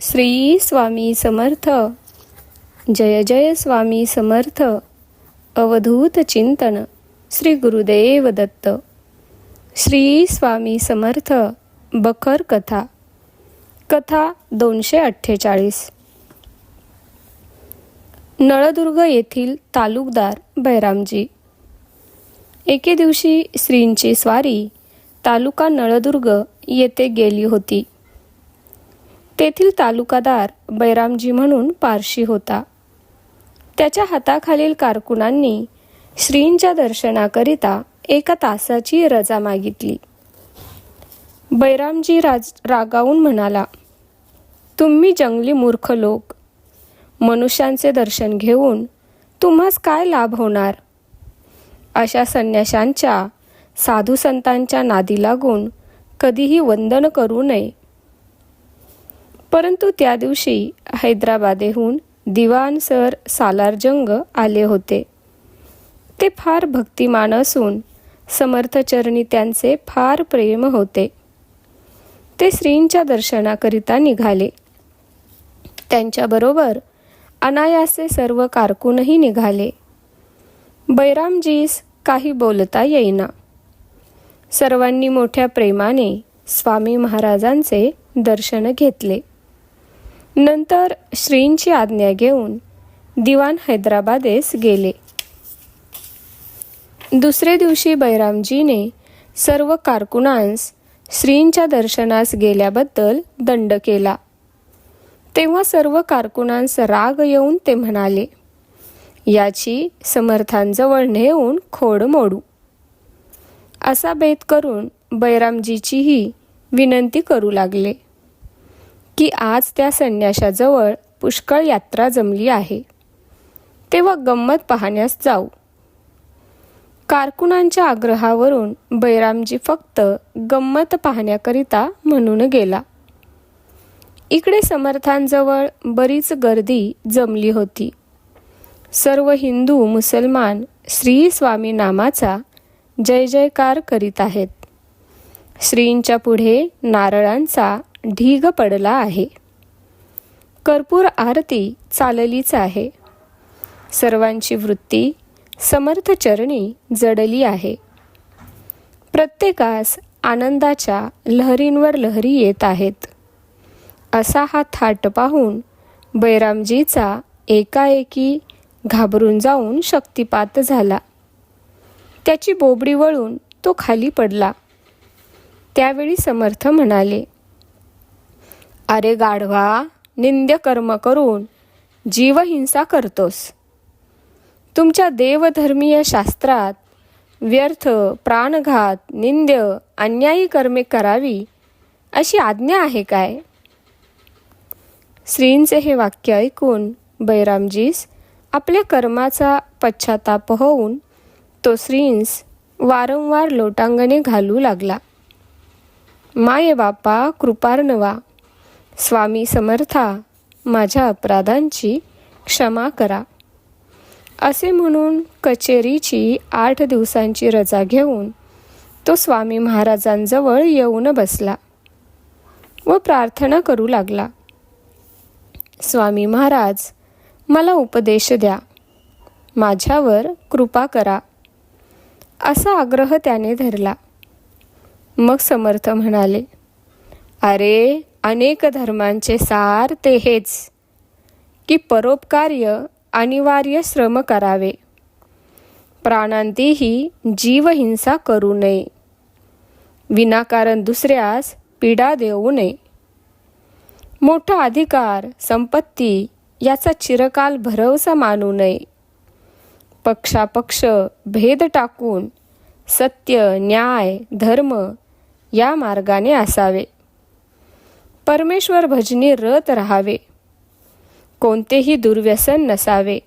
श्री स्वामी समर्थ. जय जय स्वामी समर्थ. अवधूत चिंतन. श्री गुरुदेव दत्त. श्री स्वामी समर्थ. बखर कथा. कथा दोनशे अठ्ठेचाळीस. नळदुर्ग येथील तालुकदार बैरामजी. एके दिवशी श्रींची स्वारी तालुका नळदुर्ग येथे गेली होती. तेथील तालुकादार बैरामजी म्हणून पारशी होता. त्याच्या हाताखालील कारकुनांनी श्रींच्या दर्शनाकरिता एका तासाची रजा मागितली. बैरामजी राज रागावून म्हणाला तुम्ही जंगली मूर्ख लोक. मनुष्यांचे दर्शन घेऊन तुम्हास काय लाभ होणार अशा संन्याशांच्या साधू संतांच्या नादी लागून कधीही वंदन करू नये परंतु त्या दिवशी हैदराबादेहून दिवाण सर सालारजंग आले होते. ते फार भक्तिमान असून समर्थचरणी त्यांचे फार प्रेम होते. ते श्रींच्या दर्शनाकरिता निघाले. त्यांच्याबरोबर अनायासे सर्व कारकूनही निघाले. बैरामजीस काही बोलता येईना. सर्वांनी मोठ्या प्रेमाने स्वामी महाराजांचे दर्शन घेतले. नंतर श्रींची आज्ञा घेऊन दिवाण हैदराबादेस गेले. दुसरे दिवशी बैरामजीने सर्व कारकुनांस श्रींच्या दर्शनास गेल्याबद्दल दंड केला. तेव्हा सर्व कारकुनांस राग येऊन ते म्हणाले याची समर्थांजवळ नेऊन खोड मोडू. असा बेत करून बैरामजीचीही विनंती करू लागले. की आज त्या संन्याशाजवळ पुष्कळ यात्रा जमली आहे. तेव्हा गंमत पाहण्यास जाऊ. कारकुनांच्या आग्रहावरून बैरामजी फक्त गंमत पाहण्याकरिता म्हणून गेला. इकडे समर्थांजवळ बरीच गर्दी जमली होती. सर्व हिंदू मुसलमान श्री स्वामी नामाचा जय जयकार करीत आहेत. श्रींच्या पुढे नारळांचा ढीग पडला आहे. कर्पूर आरती चाललीच आहे. सर्वांची वृत्ती समर्थ चरणी जडली आहे. प्रत्येकास आनंदाच्या लहरींवर लहरी येत आहेत. असा हा थाट पाहून बैरामजीचा एकाएकी घाबरून जाऊन शक्तिपात झाला. त्याची बोबडी वळून तो खाली पडला. त्यावेळी समर्थ म्हणाले अरे गाढवा निंद्य कर्म करून जीवहिंसा करतोस. तुमच्या देवधर्मीय शास्त्रात व्यर्थ प्राणघात निंद्य अन्यायी कर्मे करावी अशी आज्ञा आहे काय? श्रींचे हे वाक्य ऐकून बैरामजीस आपल्या कर्माचा पश्चाताप होऊन तो श्रींस वारंवार लोटांगणे घालू लागला. माये बापा कृपार्णवा स्वामी समर्था माझ्या अपराधांची क्षमा करा. असे म्हणून कचेरीची आठ दिवसांची रजा घेऊन तो स्वामी महाराजांजवळ येऊन बसला व प्रार्थना करू लागला. स्वामी महाराज मला उपदेश द्या. माझ्यावर कृपा करा. असा आग्रह त्याने धरला. मग समर्थ म्हणाले अरे अनेक धर्मांचे सार ते हेच की परोपकार्य अनिवार्य श्रम करावे. प्राणांतीही जीवहिंसा करू नये. विनाकारण दुसऱ्यास पीडा देऊ नये. मोठा अधिकार संपत्ती याचा चिरकाल भरवसा मानू नये. पक्षापक्ष भेद टाकून सत्य न्याय धर्म या मार्गाने असावे. परमेश्वर भजनी रत राहावे. कोणतेही दुर्व्यसन नसावे.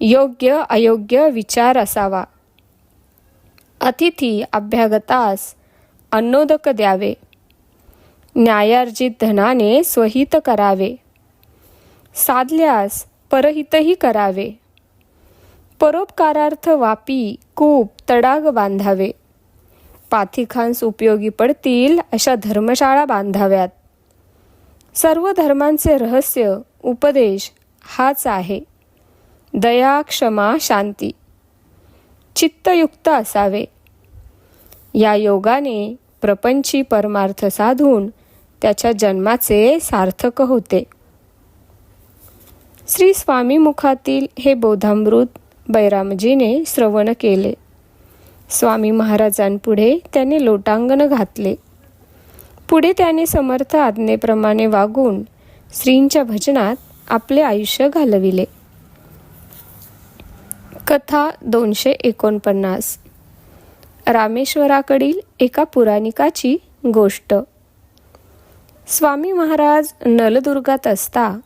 योग्य अयोग्य विचार असावा. अतिथी अभ्यागतास अन्नोदक द्यावे. न्यायार्जित धनाने स्वहित करावे. साधल्यास परहितही करावे. परोपकारार्थ वापी कूप तडाग बांधावे. पाथिखांस उपयोगी पडतील अशा धर्मशाळा बांधाव्यात. सर्व धर्मांचे रहस्य उपदेश हाच आहे. दया क्षमा शांती. चित्तयुक्त असावे. या योगाने प्रपंची परमार्थ साधून त्याच्या जन्माचे सार्थक होते. श्री स्वामी मुखातील हे बोधामृत बैरामजीने श्रवण केले. स्वामी महाराजांपुढे त्याने लोटांगण घातले. पुढे त्याने समर्थ आज्ञेप्रमाणे वागून श्रींच्या भजनात आपले आयुष्य घालविले. कथा दोनशे एकोणपन्नास. रामेश्वराकडील एका पुराणिकाची गोष्ट. स्वामी महाराज नलदुर्गात असता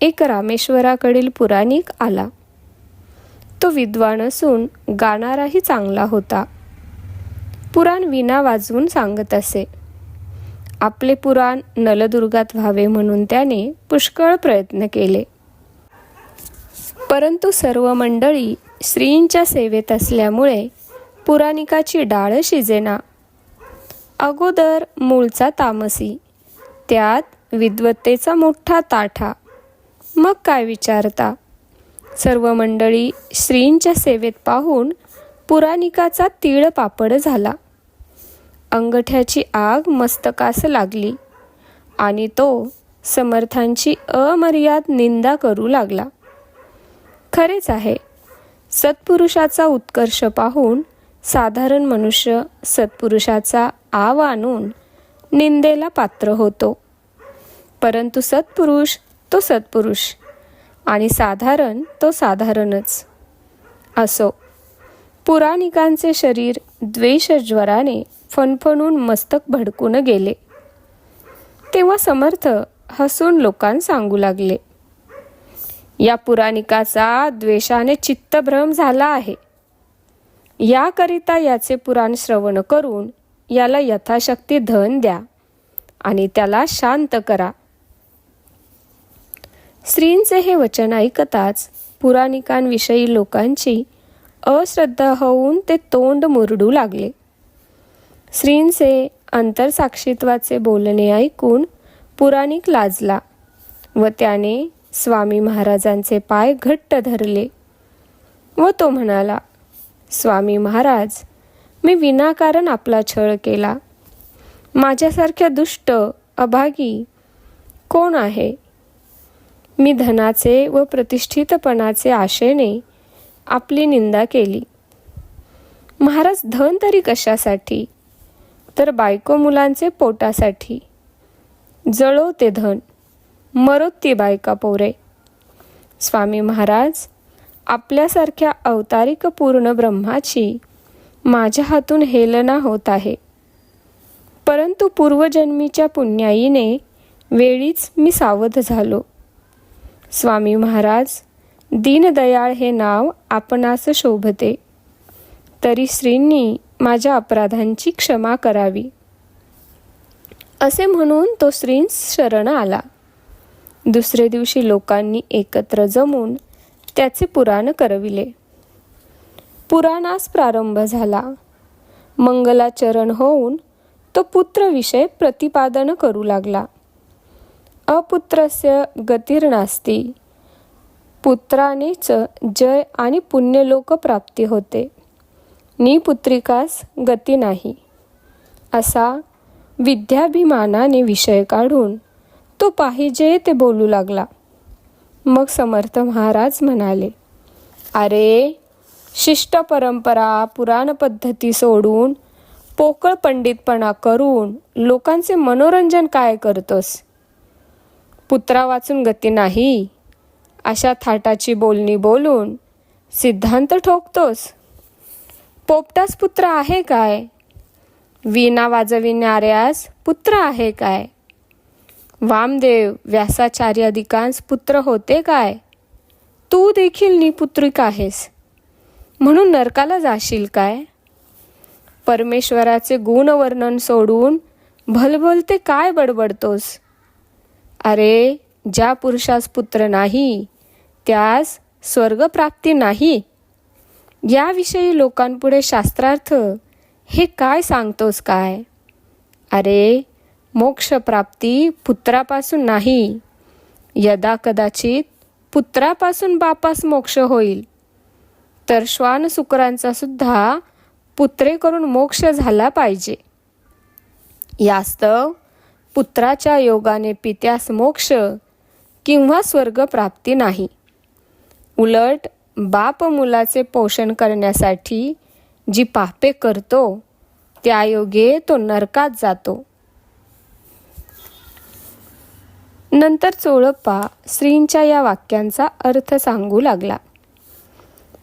एक रामेश्वराकडील पुराणिक आला. तो विद्वान असून गाणाराही चांगला होता. पुराण विना वाजवून सांगत असे. आपले पुराण नलदुर्गात व्हावे म्हणून त्याने पुष्कळ प्रयत्न केले. परंतु सर्व मंडळी श्रींच्या सेवेत असल्यामुळे पुराणिकाची डाळ शिजेना. अगोदर मूळचा तामसी त्यात विद्वत्तेचा मोठा ताठा. मग काय विचारता? सर्व मंडळी श्रींच्या सेवेत पाहून पुराणिकाचा तीळ पापड झाला. अंगठ्याची आग मस्तकास लागली आणि तो समर्थांची अमर्याद निंदा करू लागला. खरेच आहे सत्पुरुषाचा उत्कर्ष पाहून साधारण मनुष्य सत्पुरुषाचा आव आणून निंदेला पात्र होतो. परंतु सत्पुरुष तो सत्पुरुष आणि साधारण तो साधारणच. असो पुराणिकांचे शरीर द्वेषज्वराने फणफणून मस्तक भडकून गेले. तेव्हा समर्थ हसून लोकांना सांगू लागले या पुराणिकाचा द्वेषाने चित्तभ्रम झाला आहे. याकरिता याचे पुराण श्रवण करून याला यथाशक्ती धन द्या आणि त्याला शांत करा. स्त्रींचे हे वचन ऐकताच पुराणिकांविषयी लोकांची अश्रद्धा होऊन ते तोंड मुरडू लागले. स्त्रींचे अंतरसाक्षित्वाचे बोलणे ऐकून पुराणिक लाजला व त्याने स्वामी महाराजांचे पाय घट्ट धरले व तो म्हणाला स्वामी महाराज मी विनाकारण आपला छळ केला. माझ्यासारख्या दुष्ट अभागी कोण आहे? मी धनाचे व प्रतिष्ठितपणाचे आशेने आपली निंदा केली. महाराज धन तरी कशासाठी? तर बायको मुलांचे पोटासाठी. जळो ते धन मरोत ती बायका पोरे. स्वामी महाराज आपल्यासारख्या अवतारिक पूर्ण ब्रह्माची माझ्या हातून हेलना होत आहे. परंतु पूर्वजन्मीच्या पुण्याईने वेळीच मी सावध झालो. स्वामी महाराज दीनदयाळ हे नाव आपणास शोभते. तरी श्रींनी माझ्या अपराधांची क्षमा करावी. असे म्हणून तो श्रींस शरण आला. दुसरे दिवशी लोकांनी एकत्र जमून त्याचे पुराण करविले. पुराणास प्रारंभ झाला. मंगलाचरण होऊन तो पुत्रविषय प्रतिपादन करू लागला. अपुत्रस्य गतिर्नास्ती पुत्रानेच जय आणि पुण्यलोक प्राप्ती होते. निपुत्रिकास गती नाही. असा विद्याभिमानाने विषय काढून तो पाहिजे ते बोलू लागला. मग समर्थ महाराज म्हणाले अरे शिष्ट परंपरा पुराण पद्धती सोडून पोकळ पंडितपणा करून लोकांचे मनोरंजन काय करतोस? पुत्रा वाचून गती नाही. अशा थाटाची बोलणी बोलून सिद्धांत ठोकतोस? पोपटास पुत्र आहे काय? वीणा वाजविणाऱ्यास पुत्र आहे काय? वामदेव व्यासाचार्य अधिकांस पुत्र होते काय? तू देखील निपुत्रिक आहेस. म्हणून नरकाला जाशील काय? परमेश्वराचे गुणवर्णन सोडून भलभलते काय बडबडतोस? अरे ज्या पुरुषास पुत्र नाही त्यास स्वर्गप्राप्ती नाही. याविषयी लोकांपुढे शास्त्रार्थ हे काय सांगतोस काय? अरे मोक्षप्राप्ती पुत्रापासून नाही. यदा कदाचित पुत्रापासून बापास मोक्ष होईल. तर श्वान सुकरांचा सुद्धा पुत्रे करून मोक्ष झाला पाहिजे. यास्तव पुत्राच्या योगाने पित्यास मोक्ष किंवा स्वर्गप्राप्ती नाही. उलट बाप मुलाचे पोषण करण्यासाठी जी पापे करतो त्या योगे तो नरकात जातो. नंतर चोळप्पा श्रींच्या या वाक्यांचा अर्थ सांगू लागला.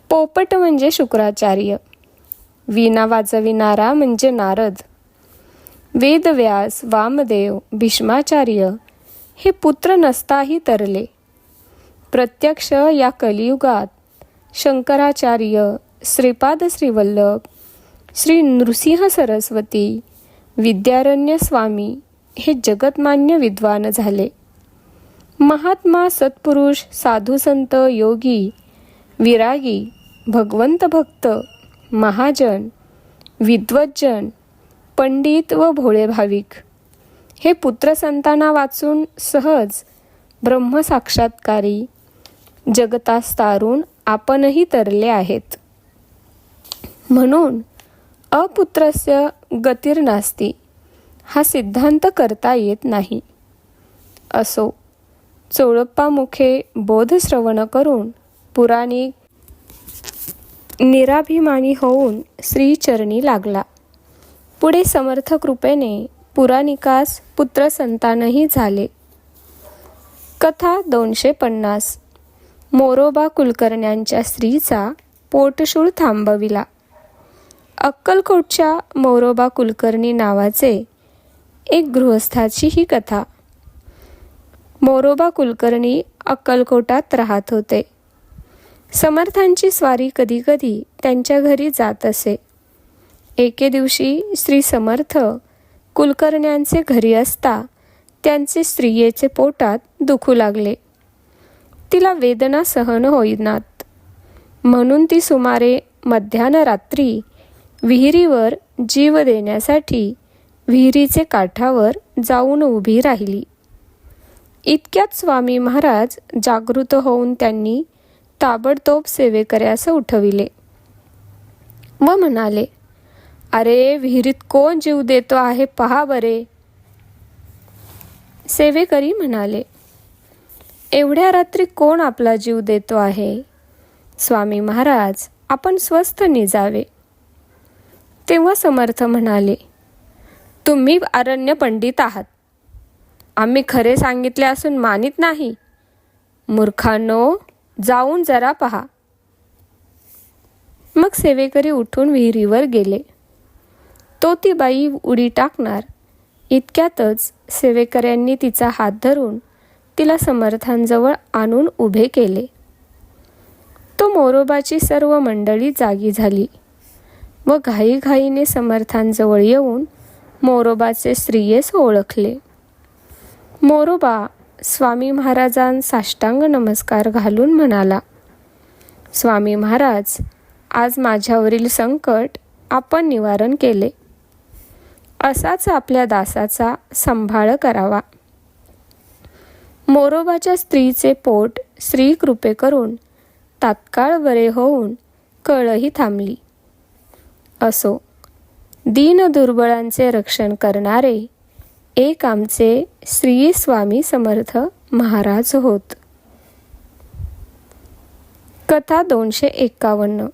पोपट म्हणजे शुक्राचार्य वीणा वाजविणारा म्हणजे नारद वेदव्यास वामदेव भीष्माचार्य हे पुत्र नसताही तरले. प्रत्यक्ष या कलियुगात शंकराचार्य श्रीपाद श्रीवल्लभ श्री नृसिंह सरस्वती विद्यारण्य स्वामी हे जगतमान्य विद्वान झाले. महात्मा सत्पुरुष साधुसंत योगी विरागी भगवंत भक्त महाजन विद्वज्जन पंडित व भोळे भाविक हे पुत्रसंतांना वाचून सहज ब्रह्मसाक्षात्कारी जगतास तारून आपणही तरले आहेत. म्हणून अपुत्रस्य गतिर्नास्ती हा सिद्धांत करता येत नाही. असो चोळप्पामुखे बोधश्रवण करून पुराणिक निराभिमानी होऊन श्रीचरणी लागला. पुढे समर्थ कृपेने पुराणिकास पुत्रसंतानही झाले. कथा दोनशे पन्नास. मोरोबा कुलकर्ण्यांच्या स्त्रीचा पोटशूळ थांबविला. अक्कलकोटच्या मोरोबा कुलकर्णी नावाचे एक गृहस्थाची ही कथा. मोरोबा कुलकर्णी अक्कलकोटात राहत होते. समर्थांची स्वारी कधीकधी त्यांच्या घरी जात असे. एके दिवशी श्री समर्थ कुलकर्ण्यांचे घरी असता त्यांचे स्त्रियेचे पोटात दुखू लागले. तिला वेदना सहन होईनात. म्हणून ती सुमारे मध्यान्ह रात्री विहिरीवर जीव देण्यासाठी विहिरीचे काठावर जाऊन उभी राहिली. इतक्यात स्वामी महाराज जागृत होऊन त्यांनी ताबडतोब सेवेकऱ्यास उठविले. व म्हणाले अरे विहिरीत कोण जीव देतो आहे पहा बरे. सेवेकरी म्हणाले एवढ्या रात्री कोण आपला जीव देतो आहे? स्वामी महाराज आपण स्वस्थ निजावे. तेव्हा समर्थ म्हणाले तुम्ही अरण्य पंडित आहात. आम्ही खरे सांगितले असून मानित नाही. मूर्खानो जाऊन जरा पहा. मग सेवेकरी उठून विहिरीवर गेले. तो ती बाई उडी टाकणार. इतक्यातच सेवेकऱ्यांनी तिचा हात धरून तिला समर्थांजवळ आणून उभे केले. तो मोरोबाची सर्व मंडळी जागी झाली. व घाईघाईने समर्थांजवळ येऊन मोरोबाचे स्त्रियेस ओळखले. मोरोबा स्वामी महाराजां साष्टांग नमस्कार घालून म्हणाला स्वामी महाराज आज माझ्यावरील संकट आपण निवारण केले. असाच आपल्या दासाचा सांभाळ करावा. मोरोबाच्या स्त्रीचे पोट स्त्री कृपे करून तात्काळ बरे होऊन कळही थांबली. असो दीन दुर्बळांचे रक्षण करणारे एक आमचे श्री स्वामी समर्थ महाराज होत. कथा दोनशे एक्कावन्न.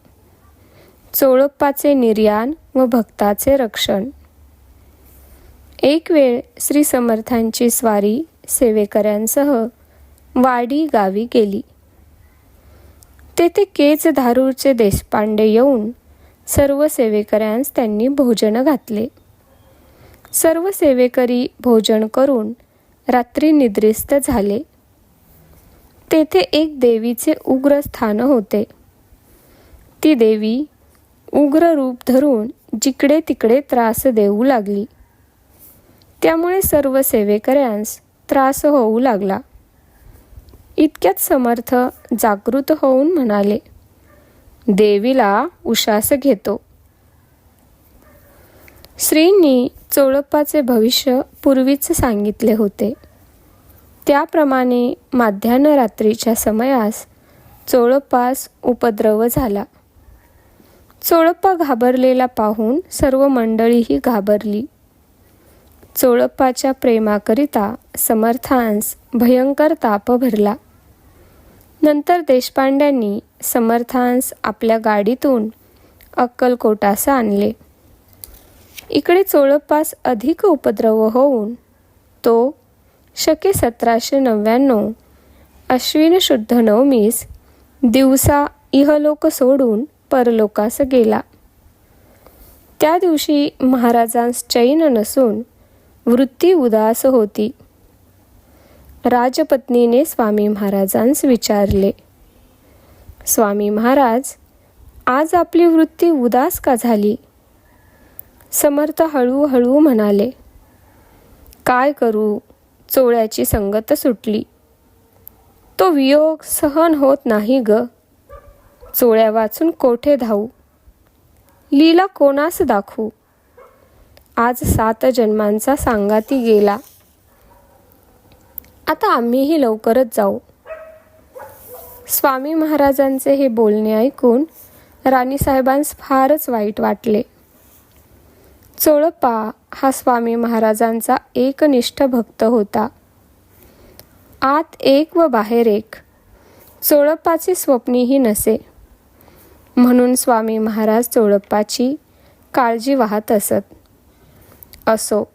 चोळप्पाचे निर्याण व भक्ताचे रक्षण. एक वेळ श्री समर्थांची स्वारी सेवेकऱ्यांसह वाडी गावी गेली. तेथे केच धारूरचे देशपांडे येऊन सर्व सेवेकऱ्यांस त्यांनी भोजन घातले. सर्व सेवेकरी भोजन करून रात्री निद्रिस्त झाले. तेथे एक देवीचे उग्र स्थान होते. ती देवी उग्र रूप धरून जिकडे तिकडे त्रास देऊ लागली. त्यामुळे सर्व सेवेकऱ्यांस त्रास होऊ लागला. इतक्यात समर्थ जागृत होऊन म्हणाले देवीला उशास घेतो. श्रींनी चोळप्पाचे भविष्य पूर्वीच सांगितले होते. त्याप्रमाणे माध्यान्ह रात्रीच्या समयास चोळप्पास उपद्रव झाला. चोळप्पा घाबरलेला पाहून सर्व मंडळीही घाबरली. चोळप्पाच्या प्रेमाकरिता समर्थांस भयंकर ताप भरला. नंतर देशपांड्यांनी समर्थांस आपल्या गाडीतून अक्कलकोटास आणले. इकडे चोळप्पास अधिक उपद्रव होऊन तो शके सतराशे नव्याण्णव अश्विन शुद्ध नवमीस दिवसा इहलोक सोडून परलोकास गेला. त्या दिवशी महाराजांस चैन नसून वृत्ती उदास होती. राजपत्नीने स्वामी महाराजांस विचारले स्वामी महाराज आज आपली वृत्ती उदास का झाली? समर्थ हळूहळू म्हणाले काय करू चोळ्याची संगत सुटली. तो वियोग सहन होत नाही ग. चोळ्या वाचून कोठे धावू? लीला कोणास दाखवू? आज सात जन्मांचा सांगाती गेला. आता आम्हीही लवकरच जाऊ. स्वामी महाराजांचे हे बोलणे ऐकून राणीसाहेबांस फारच वाईट वाटले. चोळप्पा हा स्वामी महाराजांचा एकनिष्ठ भक्त होता. आत एक व बाहेर एक. चोळप्पाची स्वप्नीही नसे. म्हणून स्वामी महाराज चोळप्पाची काळजी वाहत असत. असो.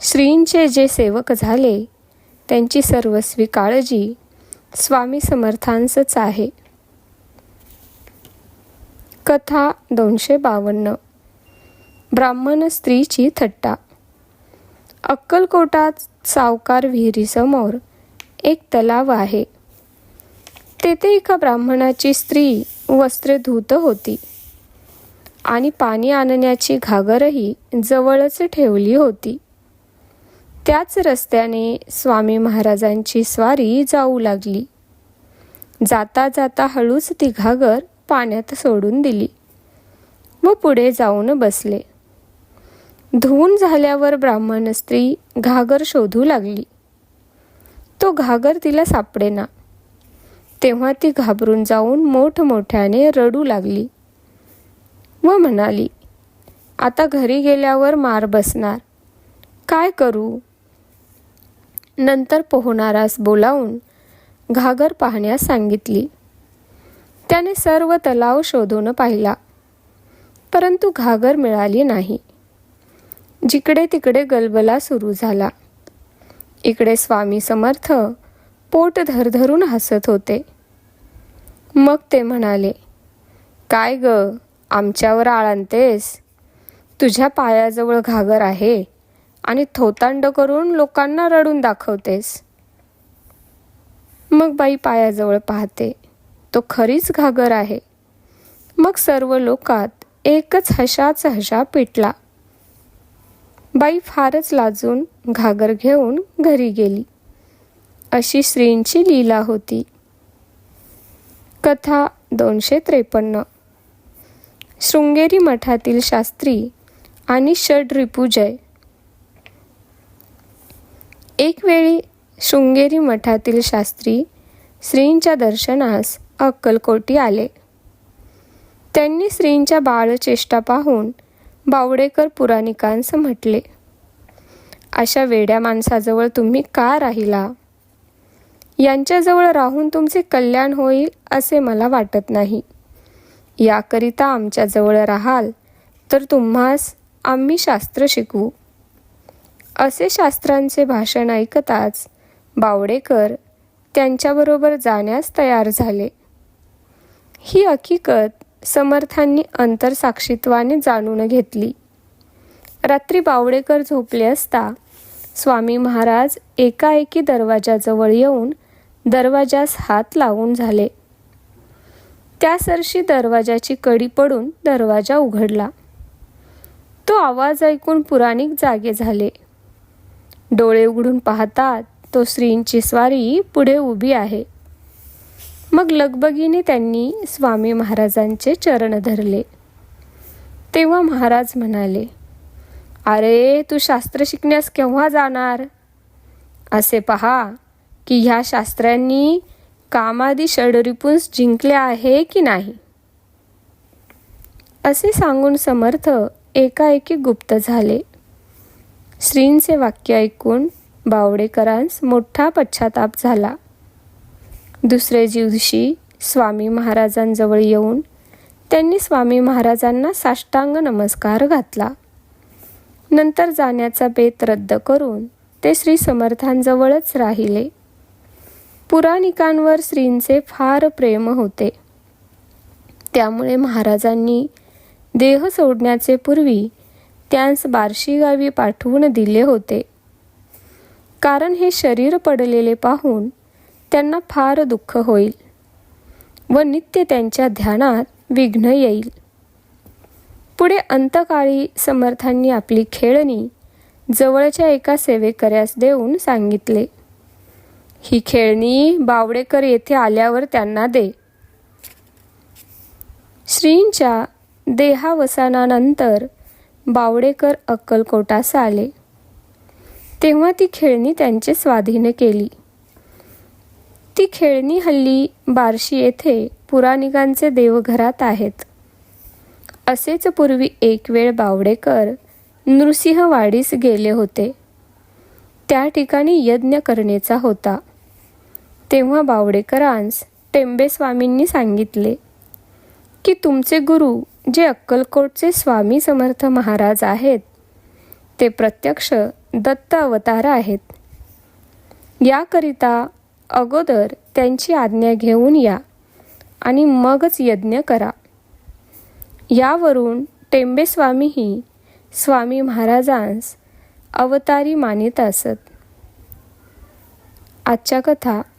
श्रींचे जे सेवक झाले त्यांची सर्वस्वी काळजी स्वामी समर्थांसच आहे. कथा दोनशे बावन्न. ब्राह्मण स्त्रीची थट्टा. अक्कलकोटात सावकार विहिरीसमोर एक तलाव आहे. तेथे एका ब्राह्मणाची स्त्री वस्त्रे धुत होती. आणि पाणी आणण्याची घागरही जवळच ठेवली होती. त्याच रस्त्याने स्वामी महाराजांची स्वारी जाऊ लागली. जाता जाता हळूच ती घागर पाण्यात सोडून दिली. व पुढे जाऊन बसले. धुवून झाल्यावर ब्राह्मण स्त्री घागर शोधू लागली. तो घागर तिला सापडेना. तेव्हा ती घाबरून जाऊन मोठमोठ्याने रडू लागली. व म्हणाली आता घरी गेल्यावर मार बसणार. काय करू? नंतर पोहणारास बोलावून घागर पाहण्यास सांगितली. त्याने सर्व तलाव शोधून पाहिला परंतु घागर मिळाली नाही. जिकडे तिकडे गलबला सुरू झाला. इकडे स्वामी समर्थ पोट धरधरून हसत होते. मग ते म्हणाले काय ग? आमच्यावर आळंतेस. तुझ्या पायाजवळ घागर आहे आणि थोतांड करून लोकांना रडून दाखवतेस. मग बाई पायाजवळ पाहते तो खरीच घागर आहे. मग सर्व लोकात एकच हशाच हशा पिटला. बाई फारच लाजून घागर घेऊन घरी गेली. अशी श्रींची लीला होती. कथा दोनशे त्रेपन्न. शृंगेरी मठातील शास्त्री आणि षड्रिपुजय एक वेळी शृंगेरी मठातील शास्त्री श्रींच्या दर्शनास अक्कलकोटी आले. त्यांनी श्रींच्या बाळचेष्टा पाहून बावडेकर पुराणिकांस म्हटले अशा वेड्या माणसाजवळ तुम्ही का राहिला? यांच्याजवळ राहून तुमचे कल्याण होईल असे मला वाटत नाही. याकरिता आमच्याजवळ राहाल तर तुम्हास आम्ही शास्त्र शिकवू. असे शास्त्रांचे भाषण ऐकताच बावडेकर त्यांच्याबरोबर जाण्यास तयार झाले. ही हकीकत समर्थांनी अंतरसाक्षित्वाने जाणून घेतली. रात्री बावडेकर झोपले असता स्वामी महाराज एकाएकी दरवाजाजवळ येऊन दरवाजास हात लावून झाले. त्या सरशी दरवाजाची कडी पडून दरवाजा उघडला. तो आवाज ऐकून पुराणिक जागे झाले. डोळे उघडून पाहतात तो श्रींची स्वारी पुढे उभी आहे. मग लगबगीने त्यांनी स्वामी महाराजांचे चरण धरले. तेव्हा महाराज म्हणाले अरे तू शास्त्र शिकण्यास केव्हा जाणार? असे पहा की ह्या शास्त्रांनी कामादी षडरिपुंस जिंकले आहे की नाही? असे सांगून समर्थ एकाएकी गुप्त झाले. श्रींचे वाक्य ऐकून बावडेकरांस मोठा पश्चाताप झाला. दुसरे दिवशी स्वामी महाराजांजवळ येऊन त्यांनी स्वामी महाराजांना साष्टांग नमस्कार घातला. नंतर जाण्याचा बेत रद्द करून ते श्री समर्थांजवळच राहिले. पुराणिकांवर श्रींचे फार प्रेम होते. त्यामुळे महाराजांनी देह सोडण्याचे पूर्वी त्यांस बार्शी गावी पाठवून दिले होते. कारण हे शरीर पडलेले पाहून त्यांना फार दुःख होईल व नित्य त्यांच्या ध्यानात विघ्न येईल. पुढे अंतकाळी समर्थांनी आपली खेळणी जवळच्या एका सेवेकऱ्यास देऊन सांगितले. ही खेळणी बावडेकर येथे आल्यावर त्यांना दे. श्रींच्या देहावसानानंतर बावडेकर अक्कलकोटास आले. तेव्हा ती खेळणी त्यांचे स्वाधीन केली. ती खेळणी हल्ली बार्शी येथे पुराणिकांचे देवघरात आहेत. असेच पूर्वी एक वेळ बावडेकर नृसिंहवाडीस गेले होते. त्या ठिकाणी यज्ञ करणेचा होता. तेव्हा बावडेकरांस टेंबे स्वामींनी सांगितले की तुमचे गुरु जे अक्कलकोटचे स्वामी समर्थ महाराज आहेत ते प्रत्यक्ष दत्त अवतार आहेत. याकरिता अगोदर त्यांची आज्ञा घेऊन या आणि मगच यज्ञ करा. यावरून टेंबे स्वामीही स्वामी महाराजांस अवतारी मानित असत. आजच्या कथा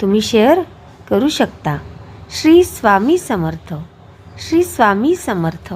तुम्ही शेअर करू शकता. श्री स्वामी समर्थ. श्री स्वामी समर्थ.